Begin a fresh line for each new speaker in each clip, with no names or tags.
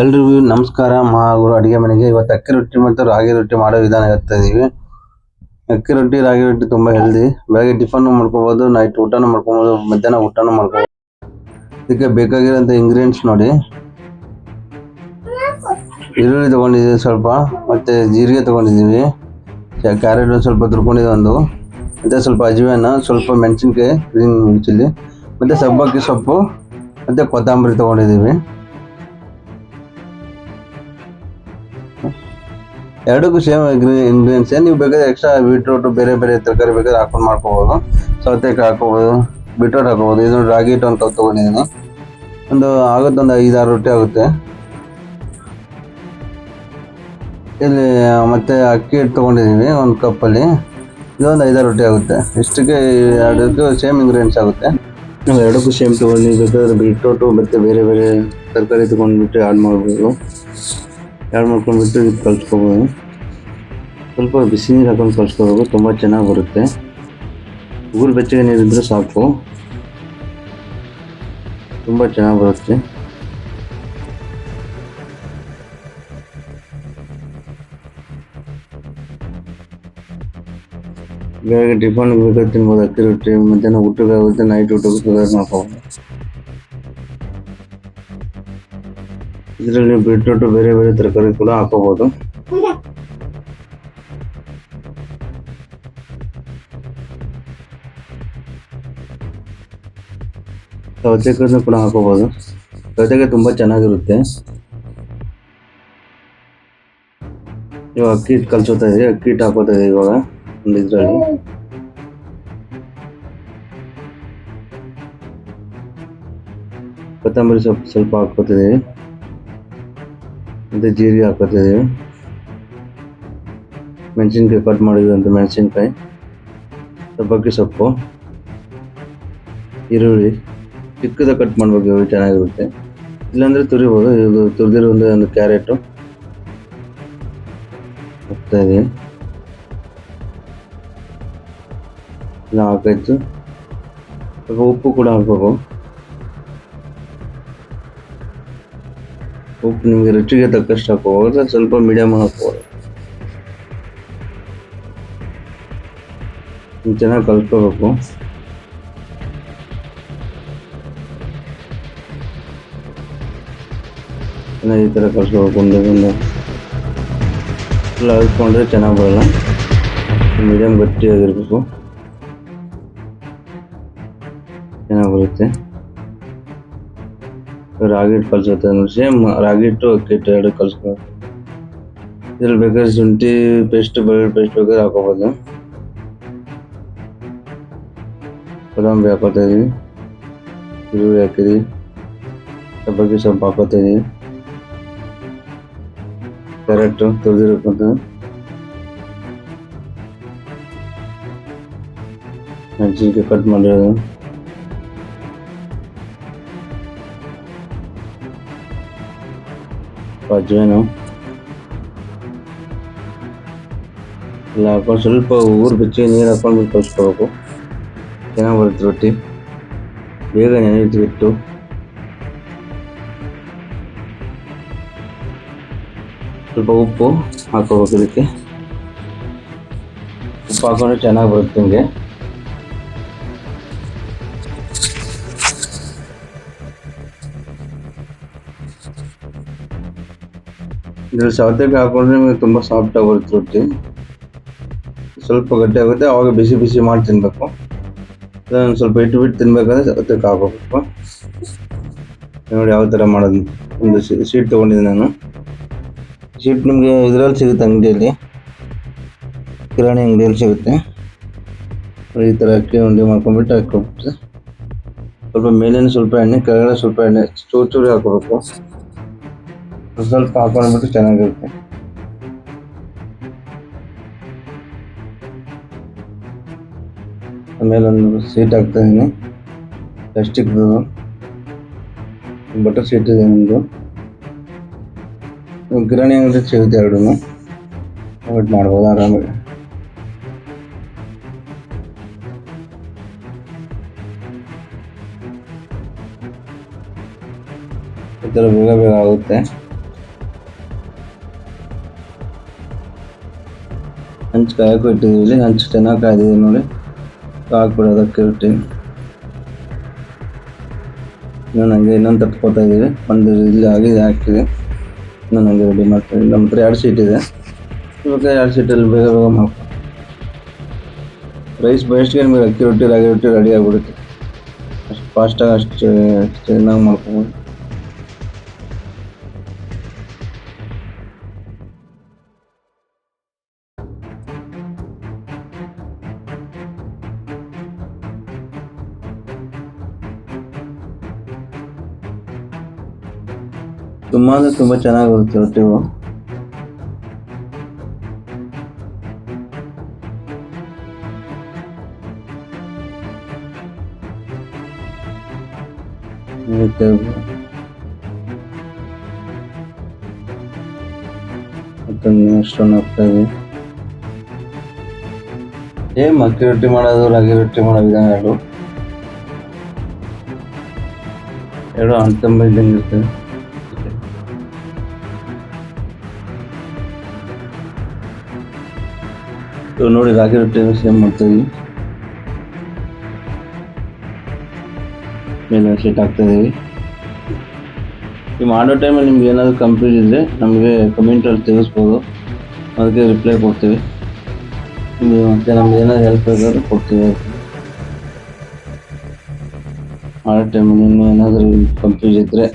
ಎಲ್ರಿಗೂ ನಮಸ್ಕಾರ. ಮಹಾಗುರು ಅಡುಗೆ ಮನೆಗೆ ಇವತ್ತು ಅಕ್ಕಿ ರೊಟ್ಟಿ ಮತ್ತು ರಾಗಿ ರೊಟ್ಟಿ ಮಾಡೋ ವಿಧಾನ ಹೇಳ್ತಾ ಇದ್ದೀವಿ ಅಕ್ಕಿ ರೊಟ್ಟಿ, ರಾಗಿ ರೊಟ್ಟಿ ತುಂಬಾ ಹೆಲ್ದಿ ಬೆಳಗ್ಗೆ ಟಿಫನ್ ಮಾಡ್ಕೋಬಹುದು ನೈಟ್ ಊಟನೂ ಮಾಡ್ಕೋಬಹುದು ಮಧ್ಯಾಹ್ನ ಊಟನೂ ಮಾಡ್ಕೋಬಹುದು ಇದಕ್ಕೆ ಬೇಕಾಗಿರೋಂಥ ಇಂಗ್ರೀಡಿಯೆಂಟ್ಸ್ ನೋಡಿ. ಈರುಳ್ಳಿ ತಗೊಂಡಿದ್ದೀವಿ ಸ್ವಲ್ಪ, ಮತ್ತೆ ಜೀರಿಗೆ ತಗೊಂಡಿದ್ದೀವಿ. ಕ್ಯಾರೆಟ್ ಸ್ವಲ್ಪ ತುರ್ಕೊಂಡಿದ್ದೆ ಒಂದು. ಮತ್ತೆ ಸ್ವಲ್ಪ ಅಜವಾನ ಸ್ವಲ್ಪ ಮೆಣಸಿನ್ಕಾಯಿ ಗ್ರೀನ್ ಚಿಲ್ಲಿ ಮತ್ತೆ ಸಬ್ಬಕ್ಕಿ ಸೊಪ್ಪು, ಮತ್ತೆ ಕೊತ್ತಂಬರಿ ತಗೊಂಡಿದ್ದೀವಿ. ಎರಡಕ್ಕೂ ಸೇಮ್ ಇಂಗ್ರೀಡಿಯೆಂಟ್ಸ್ ನೀವು ಬೇಕಾದ್ರೆ ಎಕ್ಸ್ಟ್ರಾ ಬೀಟ್ರೋಟು ಬೇರೆ ಬೇರೆ ತರಕಾರಿ ಬೇಕಾದ್ರೆ ಹಾಕೊಂಡು ಮಾಡ್ಕೋಬೋದು. ಸೌತೆಕಾಯಿ ಹಾಕೋಬೋದು ಬೀಟ್ರೂಟ್ ಹಾಕೋಬೋದು ಇದು ರಾಗಿ ಹಿಟ್ಟು ಕಪ್ ತೊಗೊಂಡಿದ್ದೀನಿ. ಒಂದು ಆಗುತ್ತೆ ಒಂದು ಐದಾರು ರೊಟ್ಟಿ ಆಗುತ್ತೆ. ಇಲ್ಲಿ, ಮತ್ತೆ ಅಕ್ಕಿ ಹಿಟ್ಟು ತೊಗೊಂಡಿದ್ದೀವಿ ಒಂದು ಕಪ್ಪಲ್ಲಿ. ಇದೊಂದು ಐದಾರು ರೊಟ್ಟಿ ಆಗುತ್ತೆ. ಇಷ್ಟಕ್ಕೆ ಎರಡಕ್ಕೂ ಸೇಮ್ ಇಂಗ್ರೀಡಿಯೆಂಟ್ಸ್ ಆಗುತ್ತೆ. ನಾವು ಎರಡಕ್ಕೂ ಸೇಮ್ ತೊಗೊಂಡು ಬೇಕಾದ್ರೆ ಬೀಟ್ರೂಟು ಮತ್ತು ಬೇರೆ ಬೇರೆ ತರಕಾರಿ ತೊಗೊಂಡ್ಬಿಟ್ಟು ಆ್ಯಡ್ ಮಾಡ್ಬೋದು. ಆ್ಯಡ್ ಮಾಡ್ಕೊಂಡ್ಬಿಟ್ಟು ಇದು ಕಲಿಸ್ಕೊಬೋದು ಸ್ವಲ್ಪ ಬಿಸಿ ನೀರು ಹಾಕೊಂಡು ಕಲ್ಸ್ಕೋಬೇಕು, ತುಂಬ ಚೆನ್ನಾಗಿ ಬರುತ್ತೆ. ಉಗುರು ಬೆಚ್ಚಗೆ ನೀರಿದ್ದರೆ ಸಾಕು. ತುಂಬ ಚೆನ್ನಾಗಿ ಬರುತ್ತೆ. ಬೆಳಗ್ಗೆ ಟಿಫನ್ ಬೇಕಾದ್ರೆ ತಿನ್ಬೋದು, ಅಕ್ಕಿ ರೊಟ್ಟಿ, ಮಧ್ಯಾಹ್ನ ಊಟಕ್ಕೆ ಆಗುತ್ತೆ ನೈಟ್ ಊಟಕ್ಕೆ ಬೇಕಾದ್ರೆ ಮಾಡ್ಕೋಬೋದು ಇದರಲ್ಲಿ ಬೀಟ್ರೂಟ್ ಬೇರೆ ಬೇರೆ ತರಕಾರಿ ಕೂಡ ಹಾಕೋಬಹುದು ಸೌತೆಕಾಯನ್ನು ಕೂಡ ಹಾಕೋಬಹುದು ಸೌತೆಕಾಯಿ ತುಂಬಾ ಚೆನ್ನಾಗಿರುತ್ತೆ. ಇವಾಗ ಅಕ್ಕಿ ಹಿಟ್ಟು ಕಲ್ಸೋತಾ ಇದೆ ಅಕ್ಕಿ ಹಿಟ್ಟು ಹಾಕೋತಾ ಇದೆ ಇವಾಗ ಒಂದು ಇದ್ರಲ್ಲಿ. ಕೊತ್ತಂಬರಿ ಸೊಪ್ಪು ಸ್ವಲ್ಪ ಹಾಕೋತಿದ್ದೀವಿ ಮತ್ತೆ ಜೀರಿಗೆ ಹಾಕೋತಿದ್ದೀವಿ ಮೆಣಸಿನ್ಕಾಯಿ ಕಟ್ ಮಾಡಿದಂಥ ಮೆಣಸಿನ್ಕಾಯಿ ಸಬ್ಬಕ್ಕಿ ಸೊಪ್ಪು. ಈರುಳ್ಳಿ. ಚಿಕ್ಕದ ಕಟ್ ಮಾಡಬೇಕು ಈರುಳ್ಳಿ ಚೆನ್ನಾಗಿರುತ್ತೆ. ಇಲ್ಲಾಂದರೆ ತುರಿಬೋದು. ಇದು ತುರಿದಿರುವಂಥ ಒಂದು ಕ್ಯಾರೆಟು. ಹಾಕ್ತಾ ಇದ್ದೀವಿ ಎಲ್ಲ ಹಾಕಾಯ್ತು. ಸ್ವಲ್ಪ ಉಪ್ಪು ಕೂಡ ಹಾಕ್ಬೇಕು. ಉಪ್ಪು ನಿಮಗೆ ರುಚಿಗೆ ತಕ್ಕಷ್ಟು ಹಾಕೋಬಹುದು ಸ್ವಲ್ಪ ಮೀಡಿಯಮ್ ಹಾಕೋದು ಚೆನ್ನಾಗಿ ಕಲ್ಸ್ಕೋಬೇಕು. ಚೆನ್ನಾಗಿ ಈ ಥರ ಕಲ್ಸ್ಕೋಬೇಕು. ಒಂದೇ, ಒಂದು ಎಲ್ಲ ಅಳ್ಸ್ಕೊಂಡ್ರೆ ಚೆನ್ನಾಗಿ ಬರಲ್ಲ. ಮೀಡಿಯಮ್ ಗಟ್ಟಿಯಾಗಿರ್ಬೇಕು. ಚೆನ್ನಾಗಿ ಬರುತ್ತೆ. ರಾಗಿ ಹಿಟ್ಟು ಕಲ್ಸುತ್ತೆ ಅಂದ್ರೆ ಸೇಮ್ ರಾಗಿ ಹಿಟ್ಟು ಅಕ್ಕಿ ಹಿಟ್ಟು ಎರಡು ಕಲ್ಸ್ಕೊಬೇಕು ಇದ್ರಲ್ಲಿ ಬೇಕಾದ್ರೆ ಶುಂಠಿ ಪೇಸ್ಟ್ ಬೆಳ್ಳುಳ್ಳಿ ಪೇಸ್ಟ್ ಬೇಕಾದ್ರೆ ಹಾಕೋಬೋದು ಕೊತ್ತಂಬರಿ ಹಾಕೋತಾ ಇದೀವಿ ಈರುಳ್ಳಿ ಹಾಕಿದೀವಿ ಸಬ್ಬಕ್ಕಿ ಸೊಪ್ಪು ಹಾಕೋತಾ ಇದೀವಿ ಕ್ಯಾರೆಟು ತುರಿದಿರ್ಬೇಕು ಮೆಣಸಿನ್ಕಾಯಿ ಕಟ್ ಮಾಡಿರೋದು ಅಜ್ವೇನು ಎಲ್ಲ ಹಾಕೊಂಡು ಸ್ವಲ್ಪ ಊರು ಬಿಚ್ಚಿ ನೀರು ಹಾಕೊಂಡು ಕಲಿಸ್ಕೋಬೇಕು ಚೆನ್ನಾಗಿ ಬರುತ್ತೆ ರೊಟ್ಟಿ. ಬೇಗ ನೆನೆಯುತ್ತೆ ಬಿಟ್ಟು ಸ್ವಲ್ಪ ಉಪ್ಪು ಹಾಕೋಬೇಕು ಇದಕ್ಕೆ. ಉಪ್ಪು ಹಾಕೊಂಡ್ರೆ ಚೆನ್ನಾಗಿ ಬರುತ್ತೆ ನಿಮಗೆ ಇದ್ರಲ್ಲಿ ಸೌತೆಕಾಯಿ ಹಾಕೊಂಡ್ರೆ ನಿಮಗೆ ತುಂಬ ಸಾಫ್ಟ್ ಆಗಿ ಬರುತ್ತೆ ರೊಟ್ಟಿ. ಸ್ವಲ್ಪ ಗಟ್ಟಿ ಆಗುತ್ತೆ, ಅವಾಗ ಬಿಸಿ ಬಿಸಿ ಮಾಡಿ ತಿನ್ನಬೇಕು ಅದನ್ನ ಸ್ವಲ್ಪ ಇಟ್ಟು ಬಿಟ್ಟು ತಿನ್ಬೇಕಂದ್ರೆ ಸೌತೆಕಾಯಿ ಹಾಕೋಬೇಕು. ನೋಡಿ ಯಾವ ಥರ ಮಾಡೋದು. ಒಂದು ಸೀಟ್ ತೊಗೊಂಡಿದ್ದೀನಿ ನಾನು. ಸೀಟ್ ನಿಮಗೆ ಇದರಲ್ಲಿ ಸಿಗುತ್ತೆ ಅಂಗಡಿಯಲ್ಲಿ. ಕಿರಾಣಿ ಅಂಗಡಿಯಲ್ಲಿ ಸಿಗುತ್ತೆ. ಈ ಥರ ಅಕ್ಕಿ ಉಂಡೆ ಮಾಡ್ಕೊಂಡ್ಬಿಟ್ಟು ಹಾಕೋಬಿಟ್ಟು ಸ್ವಲ್ಪ ಮೇಲಿನ ಸ್ವಲ್ಪ ಎಣ್ಣೆ, ಕೆಳಗಡೆ ಸ್ವಲ್ಪ ಎಣ್ಣೆ, ಚೂರು ಚೂರು ಹಾಕೋಬೇಕು ಸ್ವಲ್ಪ ಹಾಕೊಂಡ್ಬಿಟ್ಟು ಚೆನ್ನಾಗಿರುತ್ತೆ. ಆಮೇಲೆ ಒಂದು ಸೀಟ್ ಹಾಕ್ತಾ ಇದೀನಿ ಪ್ಲಾಸ್ಟಿಕ್ದು ಬಟರ್ ಸೀಟ್ ಇದೆ ನಮ್ಮದು ಕಿರಾಣಿ ಅಂಗಡಿ ಸಿಗುತ್ತೆ ಎರಡೂ ವೇಟ್ ಮಾಡ್ಬೋದು ಆರಾಮಾಗಿ. ಈ ಥರ ಬೇಗ ಬೇಗ ಆಗುತ್ತೆ. ಹಂಚು ಕಾಯಕ್ಕೂ ಇಟ್ಟಿದ್ದೀವಿ ಹಂಚು ಚೆನ್ನಾಗಿ ಕಾಯ್ದಿದೆ ನೋಡಿ ಹಾಕ್ಬಿಡೋದು ಅಕ್ಕಿ ರೊಟ್ಟಿ ಹಂಗೆ ಇನ್ನೊಂದು ತಟ್ಕೋತಾ ಇದ್ದೀವಿ ಒಂದು ಇಲ್ಲಿ ಆಗಿದೆ ಹಾಕಿದೆ ನಾನು ನನಗೆ ರೆಡಿ ಮಾಡ್ತೀನಿ ನಮ್ಮ ಹತ್ರ ಎರಡು ಸೀಟ್ ಇದೆ ಇವಾಗ ಎರಡು ಸೀಟಲ್ಲಿ ಬೇಗ ಬೇಗ ಮಾಡ್ಕೊ ರೈಸ್ ಬೆಸ್ಟ್ಗೆ ನಿಮಗೆ ಅಕ್ಕಿ ರೊಟ್ಟಿ ರಾಗಿ ರೊಟ್ಟಿ ರೆಡಿ ಆಗಿಬಿಡುತ್ತೆ ಅಷ್ಟು ಫಾಸ್ಟಾಗಿ ಅಷ್ಟು ಚೆನ್ನಾಗಿ ಮಾಡ್ಕೊಬೋದು ತುಂಬ ಅಂದರೆ ತುಂಬ ಚೆನ್ನಾಗಿ ಬರುತ್ತೆ ರೊಟ್ಟಿಗಳು ಮತ್ತೆ ಸೇಮ್ ಅಕ್ಕಿ ರೊಟ್ಟಿ ಮಾಡೋದು, ರಾಗಿ ರೊಟ್ಟಿ ಮಾಡೋ ವಿಧಾನ ಎರಡು. ಎರಡು ಅಂತಂಬ ಇದ್ದಂಗೆ ಇರ್ತದೆ. ಇವಾಗ ನೋಡಿ ರಾಗಿ ರೊಟ್ಟಿ ಸೇಮ್ ಮಾಡ್ತೀವಿ ಮೇಲೆ ಆಗ್ತಾ ಇದೀವಿ. ಈ ಮಾಡೋ ಟೈಮಲ್ಲಿ ನಿಮ್ಗೆ ಏನಾದರೂ ಕಂಪ್ಲೀಟ್ ಇದ್ದರೆ ನಮಗೆ ಕಮೆಂಟಲ್ಲಿ ತಿಳಿಸ್ಬೋದು. ಅದಕ್ಕೆ ರಿಪ್ಲೈ ಕೊಡ್ತೀವಿ. ನಿಮಗೆ ಮತ್ತೆ ನಮ್ಗೆ ಏನಾದ್ರು ಹೆಲ್ಪ್ ಬೇಕಾದ್ರೆ ಕೊಡ್ತೀವಿ. ಮಾಡೋ ಟೈಮಲ್ಲಿ ಇನ್ನೂ ಏನಾದರೂ ಕಂಪ್ಲೀಟ್ ಇದ್ದರೆ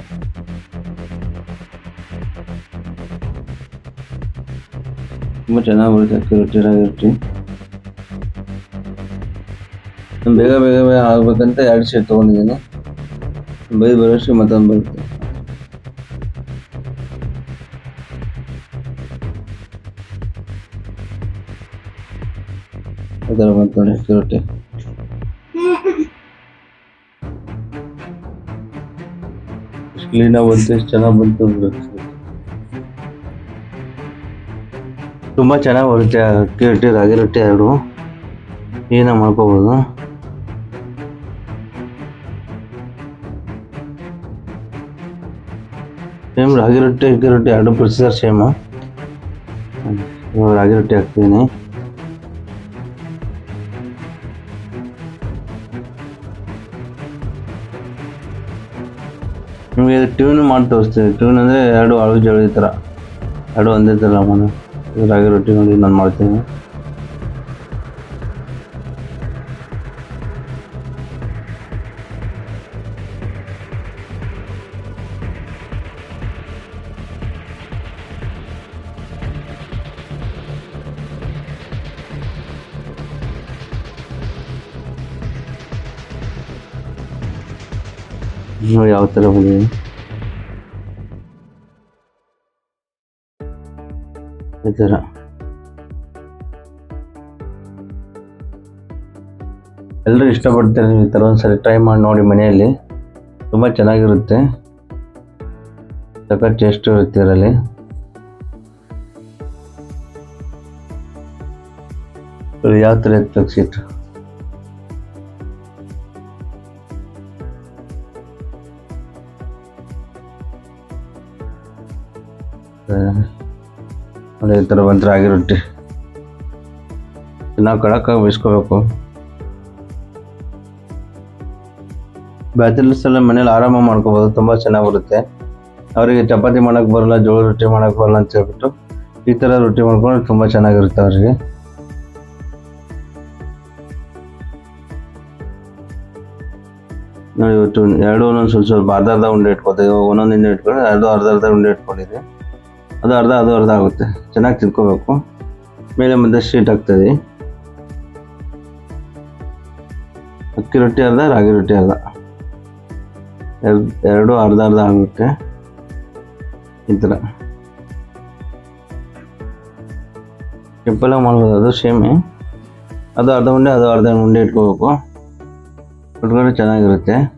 ಚೆನ್ನಾಗಿ ಬರುತ್ತೆ ಅಕ್ಕಿ ರೊಟ್ಟಿ ರಾಗಿ ರೊಟ್ಟಿ ನಾನ್ ಬೇಗ ಬೇಗ ಬೇಗ ಆಗ್ಬೇಕಂತ ಎರಡು ಶೀಟ್ ತೊಗೊಂಡಿದ್ದೀನಿ ಬೈ ಬರೋಷ್ಟು ಮತ್ತೊಂದು ಬರುತ್ತೆ ಈ ಥರ ಬಂತು ನೋಡಿ ಅಕ್ಕಿ ರೊಟ್ಟಿ ಎಷ್ಟು ಕ್ಲೀನಾಗಿ ಬಂತು ಎಷ್ಟು ಚೆನ್ನಾಗಿ ಬಂತು ತುಂಬ ಚೆನ್ನಾಗಿ ಬರುತ್ತೆ ಅಕ್ಕಿ ರೊಟ್ಟಿ ರಾಗಿ ರೊಟ್ಟಿ ಎರಡು. ಏನ ಮಾಡ್ಕೋಬೋದು. ಸೇಮ್ ರಾಗಿ ರೊಟ್ಟಿ, ಅಕ್ಕಿ ರೊಟ್ಟಿ ಎರಡು ಪ್ರೊಸೆಸರ್ ಸೇಮ್. ರಾಗಿ ರೊಟ್ಟಿ ಹಾಕ್ತೀನಿ. ನಿಮಗೆ ಟ್ಯೂನ್ ಮಾಡಿ ತೋರಿಸ್ತೀನಿ. ಟ್ಯೂನ್ ಅಂದರೆ ಎರಡು ಆಳು ಜೋಳಿ ಥರ ಎರಡು ಒಂದೇ ಥರ ಮನೆ ರಾಗಿ ರೊಟ್ಟಿ ನೋಡಿ ನಾನು ಮಾಡ್ತೀನಿ ನೋಡಿ ಯಾವ ಥರ ಬಂದಿದೆ ಈ ಎಲ್ಲರೂ ಇಷ್ಟಪಡ್ತಾರೆ ನೀವು ಈ ಥರ ಒಂದ್ಸರಿ ಟ್ರೈ ಮಾಡಿ ನೋಡಿ ಮನೆಯಲ್ಲಿ. ತುಂಬ ಚೆನ್ನಾಗಿರುತ್ತೆ. ಸಖತ್ ಟೇಸ್ಟ್ ಇರುತ್ತೆ ಇದರಲ್ಲಿ. ಇದು ಯಾವ ಥರ ಸೀಟ್ ನೋಡಿ ಈ ಥರ ಬಂತು ರಾಗಿ ರೊಟ್ಟಿ ನಾವು ಕಡಕ್ಕಾಗಿ ಬೇಯಿಸ್ಕೋಬೇಕು ಬ್ಯಾಚಲರ್ಸ್ ಎಲ್ಲ ಮನೇಲಿ ಆರಾಮ ಮಾಡ್ಕೋಬೋದು, ತುಂಬ ಚೆನ್ನಾಗಿ ಬರುತ್ತೆ. ಅವರಿಗೆ ಚಪಾತಿ ಮಾಡೋಕ್ಕೆ ಬರಲ್ಲ, ಜೋಳ ರೊಟ್ಟಿ ಮಾಡೋಕ್ಕೆ ಬರಲ್ಲ ಅಂತ ಹೇಳ್ಬಿಟ್ಟು ಈ ಥರ ರೊಟ್ಟಿ ಮಾಡ್ಕೊಂಡ್ರೆ ತುಂಬ ಚೆನ್ನಾಗಿರುತ್ತೆ ಅವರಿಗೆ. ನೋಡಿ ಇವತ್ತು ಎರಡು ಒಂದೊಂದು ಸ್ವಲ್ಪ ಸ್ವಲ್ಪ ಅರ್ಧ ಅರ್ಧ ಉಂಡೆ ಇಟ್ಕೊತೀವಿ ಒಂದೊಂದು ಉಂಡೆ ಇಟ್ಕೊಂಡು ಎರಡು ಅರ್ಧ ಅರ್ಧ ಉಂಡೆ ಇಟ್ಕೊಂಡಿದ್ದೆ ಅದು ಅರ್ಧ ಅದು ಅರ್ಧ ಆಗುತ್ತೆ. ಚೆನ್ನಾಗಿ ತಿಳ್ಕೋಬೇಕು. ಮೇಲೆ ಮುಂದೆ ಶೀಟ್ ಹಾಕ್ತದೆ ಅಕ್ಕಿ ರೊಟ್ಟಿ ಅರ್ಧ, ರಾಗಿ ರೊಟ್ಟಿ ಅರ್ಧ. ಎರಡು ಎರಡು ಅರ್ಧ ಅರ್ಧ ಆಗುತ್ತೆ. ಈ ಥರ. ಸಿಂಪಲಾಗಿ ಮಾಡ್ಬೋದು. ಅದು ಸೇಮೆ. ಅದು ಅರ್ಧ ಉಂಡೆ, ಅದು ಅರ್ಧ ಉಂಡೆ ಇಟ್ಕೋಬೇಕು. ಇಟ್ಕೊಂಡ್ರೆ ಚೆನ್ನಾಗಿರುತ್ತೆ.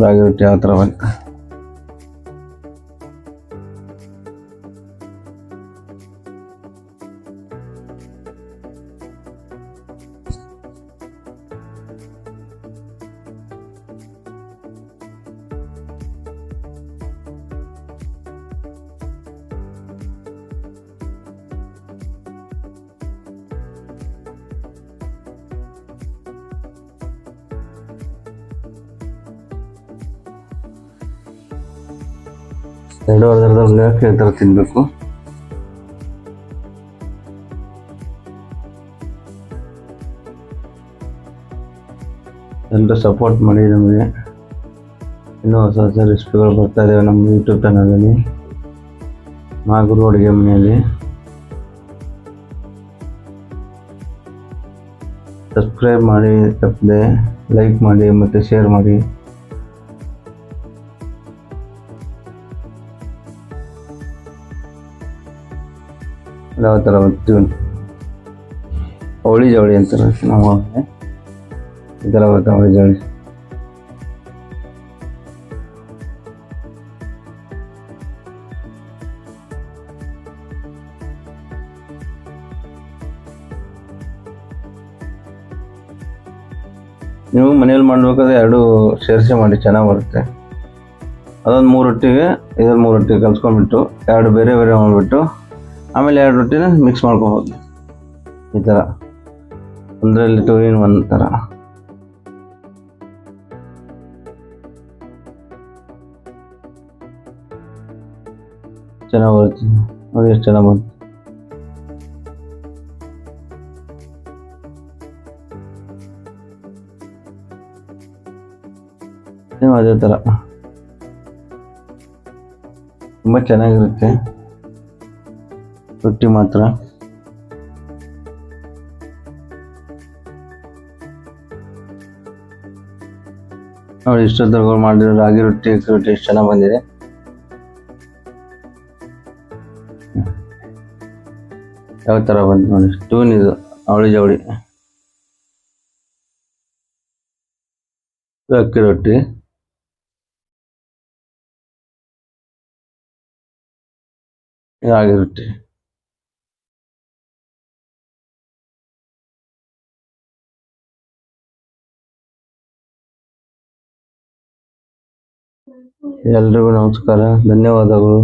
ನೋಡಿ ರಾಗಿ ಎರಡು ಅರ್ಧ ಈ ಥರ ತಿನ್ನಬೇಕು ಎಲ್ಲರೂ ಸಪೋರ್ಟ್ ಮಾಡಿ ನಮಗೆ. ಇನ್ನೂ ಹೊಸ ಹೊಸ ರೆಸಿಪಿಗಳು ಬರ್ತಾ ಇದ್ದಾವೆ ನಮ್ಮ ಯೂಟ್ಯೂಬ್ ಚಾನಲಲ್ಲಿ ಮಾಗುರು ಅಡುಗೆ ಮನೆಯಲ್ಲಿ. ಸಬ್ಸ್ಕ್ರೈಬ್ ಮಾಡಿ, ತಪ್ಪದೆ ಲೈಕ್ ಮಾಡಿ ಮತ್ತು ಶೇರ್ ಮಾಡಿ. ಯಾವ ಥರ ಬರ್ತೀವಿ ಅವಳಿ ಜವಳಿ ಅಂತಾರೆ ನಾವು ಈ ಥರ ಬರುತ್ತೆ ಅವಳಿ ಜವಳಿ. ನೀವು ಮನೇಲಿ ಮಾಡಬೇಕಾದ್ರೆ ಎರಡು ಸೇರಿಸಿ ಮಾಡಿ, ಚೆನ್ನಾಗಿ ಬರುತ್ತೆ. ಅದೊಂದು ಮೂರು ರೊಟ್ಟಿಗೆ ಇದೊಂದು ಮೂರು ರೊಟ್ಟಿಗೆ ಕಲ್ಸ್ಕೊಂಡ್ಬಿಟ್ಟು, ಎರಡು ಬೇರೆ ಬೇರೆ ಮಾಡಿಬಿಟ್ಟು ಆಮೇಲೆ ಎರಡು ರೊಟ್ಟಿನ ಮಿಕ್ಸ್ ಮಾಡ್ಕೊಬೋದು. ಈ ಥರ ಒಂದರಲ್ಲಿ ಟೂ ಇನ್ ಒನ್ ಥರ ಚೆನ್ನಾಗಿ ಬರುತ್ತೆ. ನೋಡಿ ಎಷ್ಟು ಚೆನ್ನಾಗಿ ಬಂತು ಅದೇ ಥರ ತುಂಬ ಚೆನ್ನಾಗಿರುತ್ತೆ. ರೊಟ್ಟಿ ಮಾತ್ರ. ನೋಡಿ ಇಷ್ಟೊತ್ತರೆಗೂ ಮಾಡಿರೋ ರಾಗಿ ರೊಟ್ಟಿ ರೊಟ್ಟಿ ಎಷ್ಟು ಚೆನ್ನಾಗಿ ಬಂದಿದೆ. ಯಾವ ಥರ ಬಂತು ನೋಡಿ ಟೂನ್ ಇದು, ಅವಳಿ ಜವಳಿ. ಅಕ್ಕಿ ರೊಟ್ಟಿ. ರಾಗಿ ರೊಟ್ಟಿ. ಎಲ್ರಿಗೂ ನಮಸ್ಕಾರ. ಧನ್ಯವಾದಗಳು.